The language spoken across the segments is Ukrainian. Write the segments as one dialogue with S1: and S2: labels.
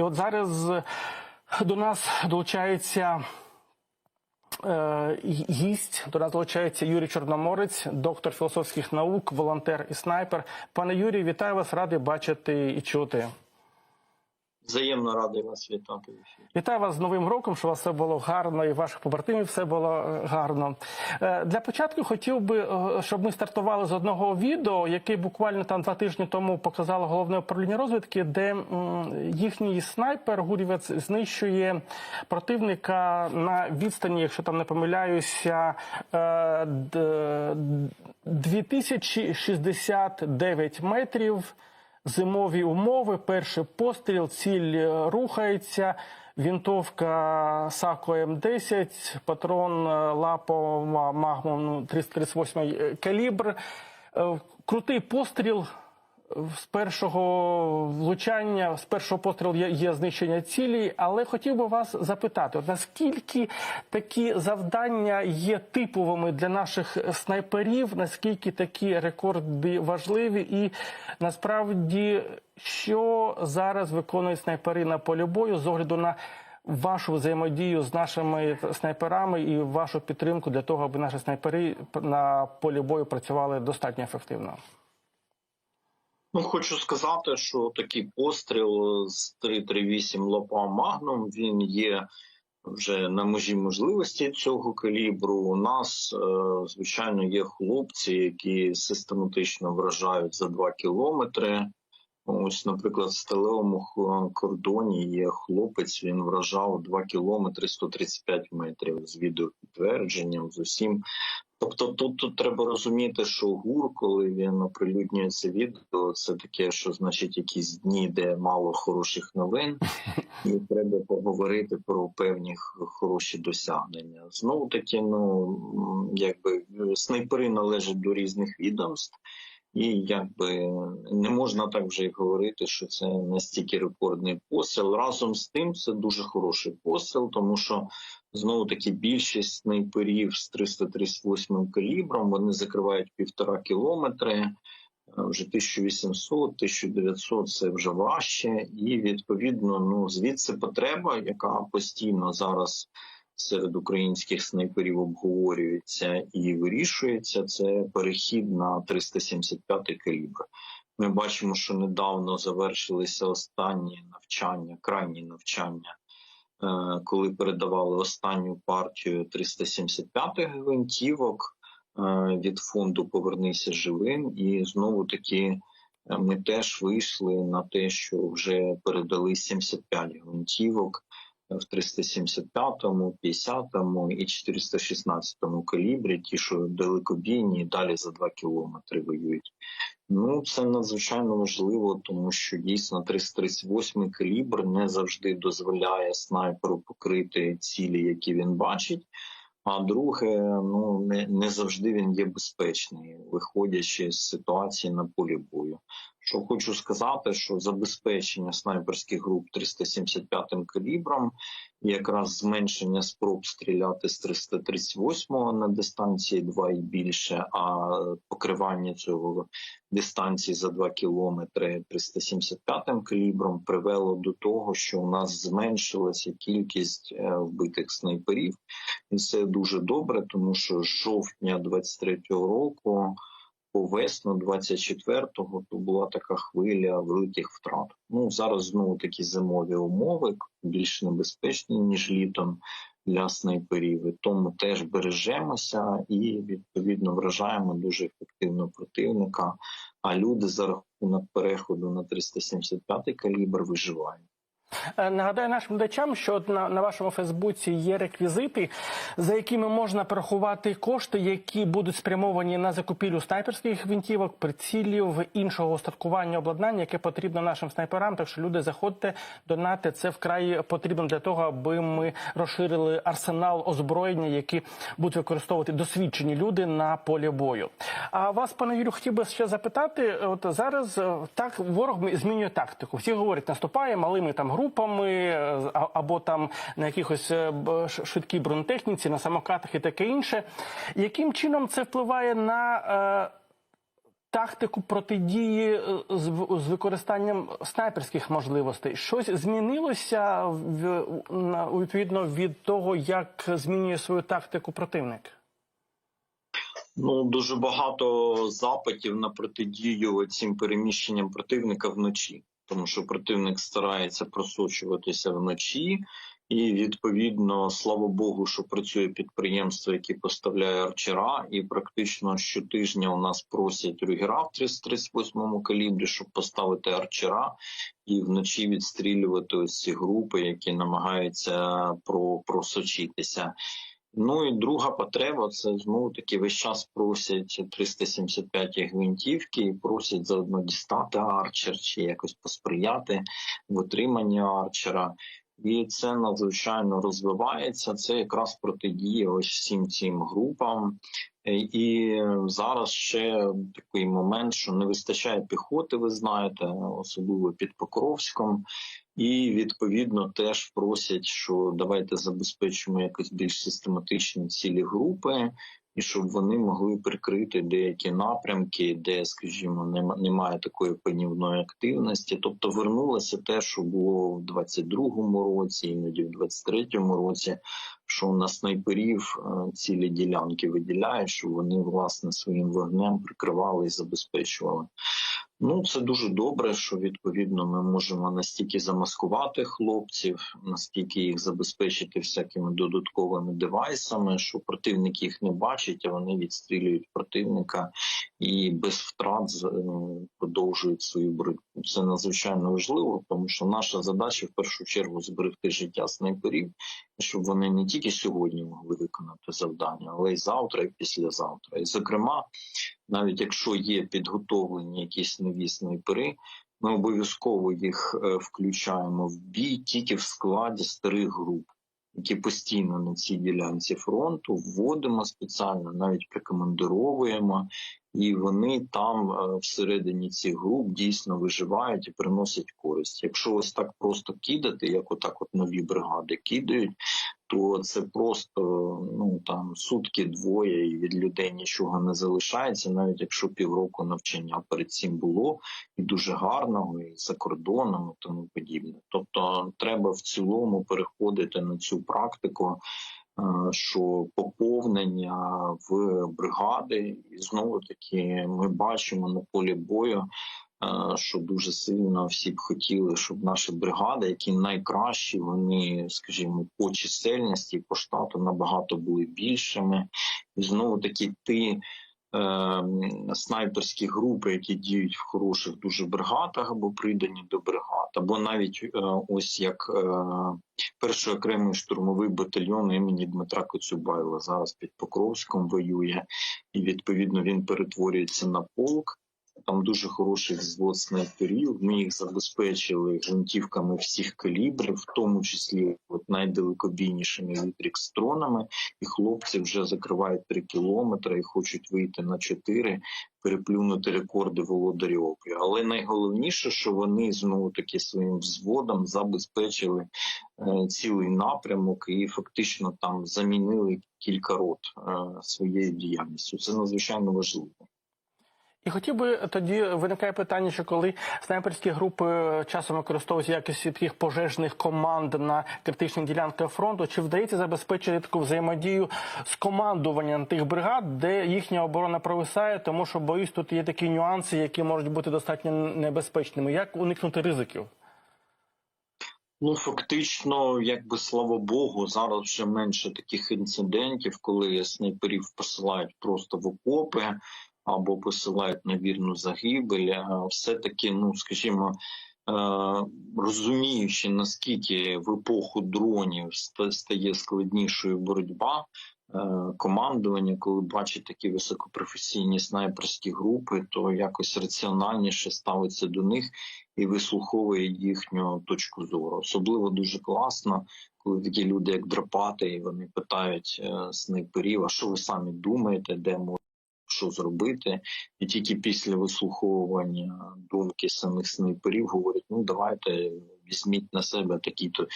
S1: І от зараз до нас долучається е, гість, до нас долучається Юрій Чорноморець, доктор філософських наук, волонтер і снайпер. Пане Юрій, вітаю вас, радий бачити і чути.
S2: Взаємно радий вас вітати.
S1: Вітаю вас з Новим роком, щоб у вас все було гарно і ваших побратимів все було е, гарно. Е, Для початку хотів би, е, щоб ми стартували з одного відео, яке буквально там два тижні тому показало головне управління розвідки, де їхній снайпер гурівець знищує противника на відстані, якщо там не помиляюся, е, д- 2069 метрів зимові умови. Перший постріл, ціль е, рухається. Вінтовка Сако М10, патрон Лапова Лапо ну, 338 калібр. Е, Крутий постріл. З першого влучання, з першого пострілу є, є знищення цілі, але хотів би вас запитати, от наскільки такі завдання є типовими для наших снайперів, наскільки такі рекорди важливі, і насправді, що зараз виконують снайпери на полі бою з огляду на вашу взаємодію з нашими снайперами і вашу підтримку для того, аби наші снайпери на полі бою працювали достатньо ефективно.
S2: Ну, хочу сказати, що такий постріл з 338 лопа Магнум він є вже на межі можливості цього калібру. У нас, е, звичайно, є хлопці, які систематично вражають за 2 кілометри. Ось, наприклад, в сталевому кордоні є хлопець, він вражав 2 кілометри 135 метрів з відеопідтвердженням, з усім. Тобто тут, тут треба розуміти, що гур, коли він оприлюднює це відео, це таке, що значить якісь дні, де мало хороших новин, і треба поговорити про певні хороші досягнення. Знову таки, ну якби снайпери належать до різних відомств. І якби не можна так вже й говорити, що це настільки рекордний постріл. Разом з тим, це дуже хороший постріл, тому що знову таки більшість снайперів з 338 калібром вони закривають півтора кілометри. е, Вже 1800, 1900 це вже важче, і відповідно, ну звідси потреба, яка постійно зараз серед українських снайперів обговорюється і вирішується, це перехід на 375 калібр. Ми бачимо, що недавно завершилися останні навчання, крайні навчання, коли передавали останню партію 375 гвинтівок е, від фонду Повернися живим, і знову таки. е, Ми теж вийшли на те, що вже передали 75 гвинтівок в 375-му, 50-му і 416-му калібрі, ті, що далекобійні, далі за 2 кілометри воюють. Ну, це надзвичайно важливо, тому що дійсно 338 калібр не завжди дозволяє снайперу покрити цілі, які він бачить. А друге, ну не, не завжди він є безпечний, виходячи з ситуації на полі бою. Що хочу сказати, що забезпечення снайперських груп 375 калібром, якраз зменшення спроб стріляти з 338 на дистанції 2 і більше, а покривання цього дистанції за 2 кілометри 375 калібром привело до того, що у нас зменшилася кількість е, вбитих снайперів, і це дуже добре, тому що з жовтня 23-го року весну 24-го то була така хвиля великих втрат. Ну зараз знову такі зимові умови більш небезпечні ніж літом для снайперів. І тому теж бережемося і відповідно вражаємо дуже ефективно противника. А люди за рахунок переходу на 375 калібр виживають.
S1: Е, Нагадаю нашим глядачам, що на, на вашому Фейсбуці є реквізити, за якими можна порахувати кошти, які будуть спрямовані на закупівлю снайперських гвинтівок, прицілів, іншого устаткування обладнання, яке потрібно нашим снайперам. Так що люди заходьте, донати. Це вкрай потрібно для того, аби ми розширили арсенал озброєння, які будуть використовувати досвідчені люди на полі бою. А вас, пане Юрію, хотів би ще запитати: от зараз е, так ворог змінює тактику. Всі говорять, наступає малими там групами е, а- або там на якихось е, швидкій бронетехніці, на самокатах і таке інше. Яким чином це впливає на е, тактику протидії е, з, використанням снайперських можливостей. Щось змінилося в, відповідно від того, як змінює свою тактику противник?
S2: Ну дуже багато запитів на протидію цим переміщенням противника вночі, тому що противник старається просочуватися вночі, і відповідно, слава Богу, що працює підприємство, яке поставляє арчера, і практично щотижня у нас просять рюгера в 338 калібрі, щоб поставити арчера і вночі відстрілювати ось ці групи, які намагаються про просочитися. Ну і друга потреба це знову таки весь час просять 375 гвинтівки і просять заодно дістати арчер чи якось посприяти в отриманні арчера. І це надзвичайно розвивається. Це якраз протидія ось всім цим групам. Е, І зараз ще такий момент, що не вистачає піхоти, ви знаєте, особливо під Покровськом. І відповідно теж просять, що давайте забезпечимо якось більш систематичні цілі групи, і щоб вони могли прикрити деякі напрямки, де, скажімо, нема- немає такої панівної активності. Тобто вернулося те, що було в 22-му році, іноді в 23-му році, що на снайперів е, цілі ділянки виділяють, що вони власне своїм вогнем прикривали і забезпечували. Ну, це дуже добре, що відповідно ми можемо настільки замаскувати хлопців, настільки їх забезпечити всякими додатковими девайсами, що противник їх не бачить, а вони відстрілюють противника і без втрат е, продовжують свою боротьбу. Це надзвичайно важливо, тому що наша задача в першу чергу зберегти життя снайперів, щоб вони не тільки сьогодні могли виконати завдання, але й завтра, і післязавтра. І зокрема, навіть якщо є підготовлені якісь нові снайпери, ми обов'язково їх е, включаємо в бій тільки в складі старих груп, які постійно на цій ділянці фронту вводимо спеціально, навіть прикомандировуємо, і вони там е, всередині цих груп дійсно виживають і приносять користь. Якщо ось так просто кидати, як отак, от нові бригади кидають, то це просто ну там сутки двоє, і від людей нічого не залишається, навіть якщо півроку навчання перед цим було і дуже гарного, і за кордоном, і тому подібне. Тобто, треба в цілому переходити на цю практику. е, Що поповнення в бригади, і знову таки ми бачимо на полі бою, що дуже сильно всі б хотіли, щоб наші бригади, які найкращі, вони, скажімо, по чисельності, по штату набагато були більшими. І знову таки ті е, снайперські групи, які діють в хороших дуже бригадах або придані до бригад, або навіть е, ось як е, перший окремий штурмовий батальйон імені Дмитра Коцюбайла зараз під Покровськом воює, і відповідно він перетворюється на полк. Там дуже хороший взвод снайперів. Ми їх забезпечили гвинтівками всіх калібрів, в тому числі от найдалекобійнішими вітрікстронами. І хлопці вже закривають 3 кілометри і хочуть вийти на 4, переплюнути рекорди володарів. Але найголовніше, що вони знову таки своїм взводом забезпечили е, цілий напрямок і фактично там замінили кілька рот е, своєю діяльністю. Це надзвичайно важливо.
S1: І хотів би тоді виникає питання, що коли снайперські групи часом використовуються в якості таких пожежних команд на критичних ділянках фронту, чи вдається забезпечити таку взаємодію з командуванням тих бригад, де їхня оборона провисає, тому що боюсь, тут є такі нюанси, які можуть бути достатньо небезпечними. Як уникнути ризиків?
S2: Ну, фактично, якби слава Богу, зараз вже менше таких інцидентів, коли снайперів посилають просто в окопи або посилають на вірну загибель. А Все-таки, ну скажімо, е, розуміючи наскільки в епоху дронів стає складнішою боротьба. е, Командування, коли бачить такі високопрофесійні снайперські групи, то якось раціональніше ставиться до них і вислуховує їхню точку зору. Особливо дуже класно, коли такі люди, як Драпати, і вони питають е, снайперів, а що ви самі думаєте, де можна що зробити, і тільки після вислуховування думки самих снайперів говорять: ну давайте візьміть на себе такі-то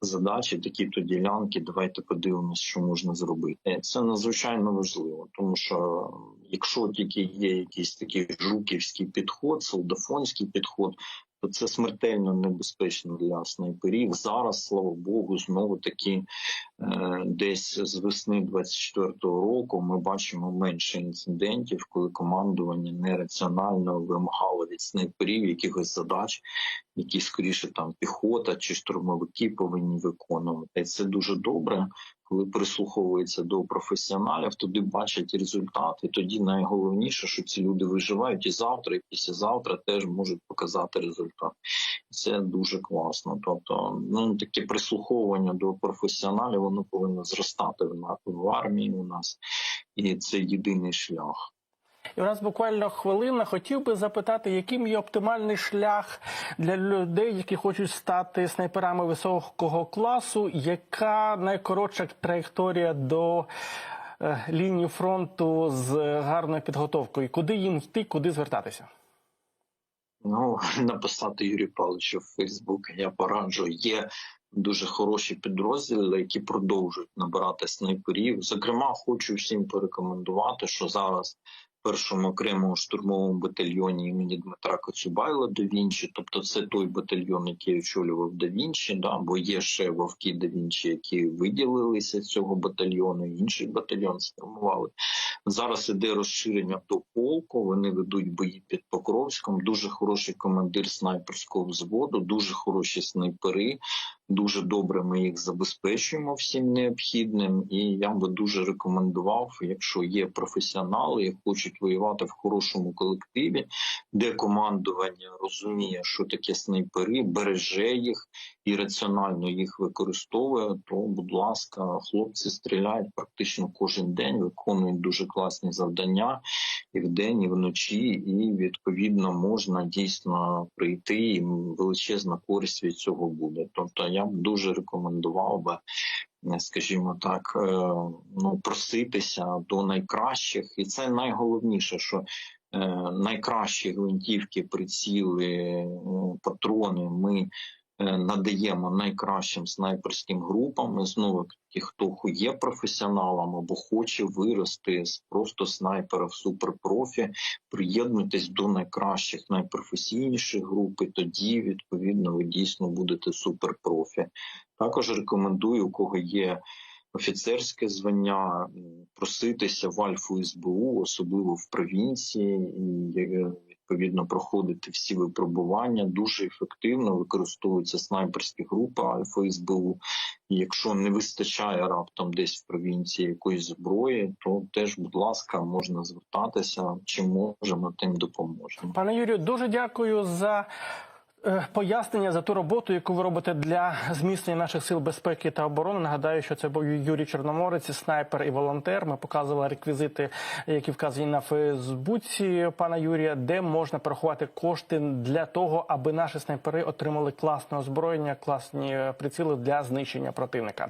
S2: задачі, такі-то ділянки. Давайте подивимось, що можна зробити. Це надзвичайно важливо, тому що якщо тільки є якийсь такий жуківський підход, солдафонський підход. То це смертельно небезпечно для снайперів. Зараз, слава Богу, знову таки е, десь з весни 24-го року ми бачимо менше інцидентів, коли командування нераціонально вимагало від снайперів якихось задач, які скоріше там піхота чи штурмовики повинні виконувати. Це дуже добре. Коли прислуховується до професіоналів, тоді бачать результат, і тоді найголовніше, що ці люди виживають і завтра, і післязавтра теж можуть показати результат. Це дуже класно. Тобто, ну таке прислуховування до професіоналів, воно повинно зростати в армії у нас, і це єдиний шлях.
S1: І у нас буквально хвилина. Хотів би запитати, яким є оптимальний шлях для людей, які хочуть стати снайперами високого класу, яка найкоротша траєкторія до е, лінії фронту з гарною підготовкою? Куди їм йти, куди звертатися?
S2: Ну, написати Юрію Павловичу в Фейсбук я пораджу. Є дуже хороші підрозділи, які продовжують набирати снайперів. Зокрема, хочу всім порекомендувати, що зараз першому окремому штурмовому батальйоні імені Дмитра Коцюбайла до Вінчі, тобто це той батальйон, який очолював да Вінчі, да, бо є ще вовки да Вінчі, які виділилися з цього батальйону, інший батальйон сформували. Зараз іде розширення до полку. Вони ведуть бої під Покровськом. Дуже хороший командир снайперського взводу, дуже хороші снайпери. Дуже добре ми їх забезпечуємо всім необхідним. І я би дуже рекомендував, якщо є професіонали, які хочуть воювати в хорошому колективі, де командування розуміє, що таке снайпери, береже їх і раціонально їх використовує, то, будь ласка, хлопці стріляють практично кожен день, виконують дуже класні завдання і вдень, і вночі, і відповідно можна дійсно прийти, і величезна користь від цього буде. Тобто я б дуже рекомендував би. Е, Скажімо так, е, ну проситися до найкращих, і це найголовніше, що е, найкращі гвинтівки, приціли, патрони ми надаємо найкращим снайперським групам. Знову таки, хто є професіоналом або хоче вирости з просто снайпера в суперпрофі, приєднуйтесь до найкращих, найпрофесійніших груп, і тоді відповідно ви дійсно будете суперпрофі. Також рекомендую, у кого є офіцерське звання, проситися в Альфу СБУ, особливо в провінції, е, відповідно проходити всі випробування. Дуже ефективно використовуються снайперські групи Альфа СБУ. І якщо не вистачає раптом десь в провінції якоїсь зброї, то теж, будь ласка, можна звертатися. Чим можемо, тим допоможемо.
S1: Пане Юрію, дуже дякую за пояснення за ту роботу, яку ви робите для зміцнення наших сил безпеки та оборони. Нагадаю, що це був Юрій Чорноморець, снайпер і волонтер. Ми показували реквізити, які вказані на Фейсбуці пана Юрія, де можна порахувати кошти для того, аби наші снайпери отримали класне озброєння, класні е, приціли для знищення противника.